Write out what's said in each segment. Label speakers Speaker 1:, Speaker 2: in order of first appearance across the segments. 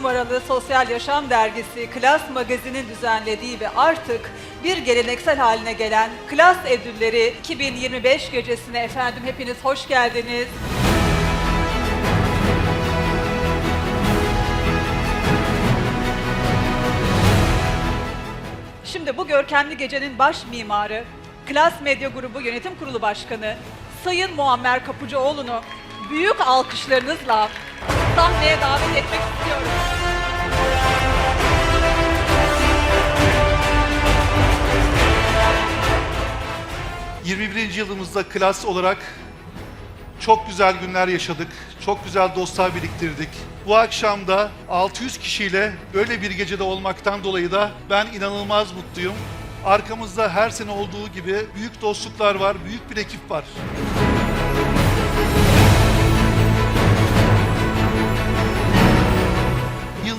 Speaker 1: numaralı sosyal yaşam dergisi Klas Magazin'in düzenlediği ve artık bir geleneksel haline gelen Klas Ödülleri 2025 gecesine efendim hepiniz hoş geldiniz. Şimdi bu görkemli gecenin baş mimarı, Klas Medya Grubu Yönetim Kurulu Başkanı Sayın Muammer Kapıcıoğlu'nu büyük alkışlarınızla sahneye davet etmek istiyorum.
Speaker 2: Hı. 21. yılımızda klas olarak çok güzel günler yaşadık. Çok güzel dostlar biriktirdik. Bu akşam da 600 kişiyle böyle bir gecede olmaktan dolayı da ben inanılmaz mutluyum. Arkamızda her sene olduğu gibi büyük dostluklar var, büyük bir ekip var.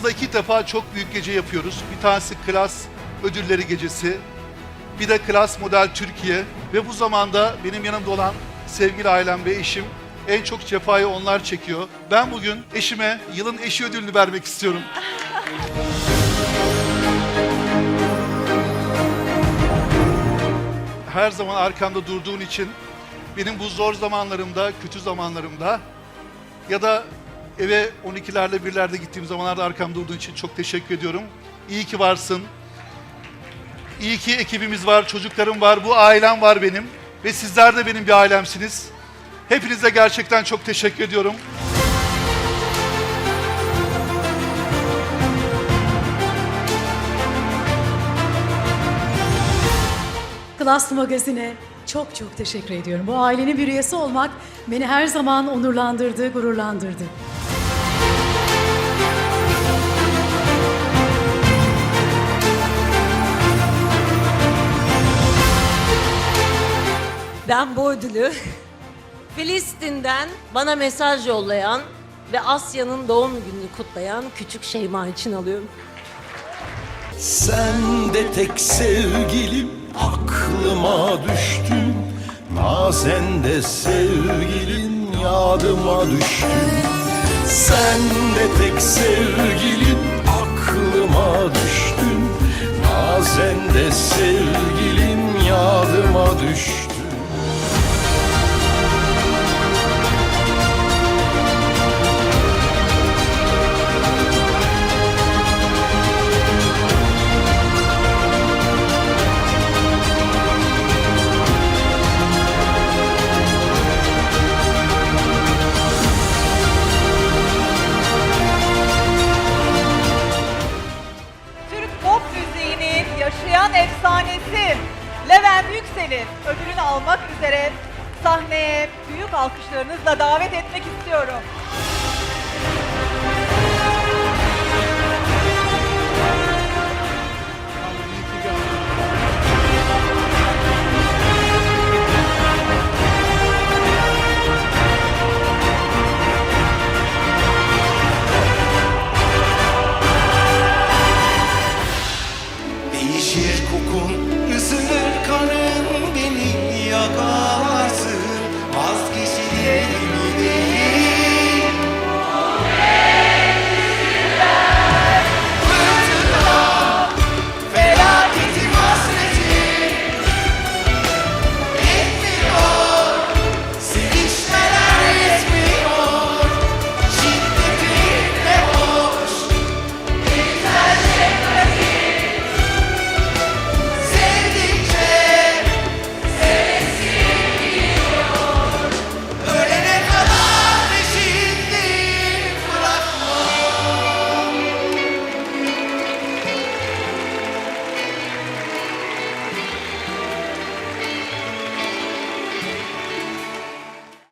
Speaker 2: Yılda iki defa çok büyük gece yapıyoruz. Bir tanesi Klas Ödülleri Gecesi, bir de Klas Model Türkiye ve bu zamanda benim yanımda olan sevgili ailem ve eşim en çok cefayı onlar çekiyor. Ben bugün eşime yılın eşi ödülünü vermek istiyorum. Her zaman arkamda durduğun için benim bu zor zamanlarımda, kötü zamanlarımda ya da eve 12'lerle birlerde gittiğim zamanlarda arkamda durduğun için çok teşekkür ediyorum. İyi ki varsın. İyi ki ekibimiz var, çocuklarım var, bu ailem var benim. Ve sizler de benim bir ailemsiniz. Hepinize gerçekten çok teşekkür ediyorum.
Speaker 3: Klas Magazin'e çok çok teşekkür ediyorum. Bu ailenin bir üyesi olmak beni her zaman onurlandırdı, gururlandırdı.
Speaker 4: Ben bu ödülü Filistin'den bana mesaj yollayan ve Asya'nın doğum gününü kutlayan küçük Şeyma için alıyorum.
Speaker 5: Sen de tek sevgilim aklıma düştün. Nazen de sevgilin yadıma düştün. Sen de tek sevgilim aklıma düştün. Nazen de sevgilim yadıma düştün
Speaker 1: efsanesi Levent Yüksel'in ödülünü almak üzere sahneye büyük alkışlarınızla davet etmek istiyorum.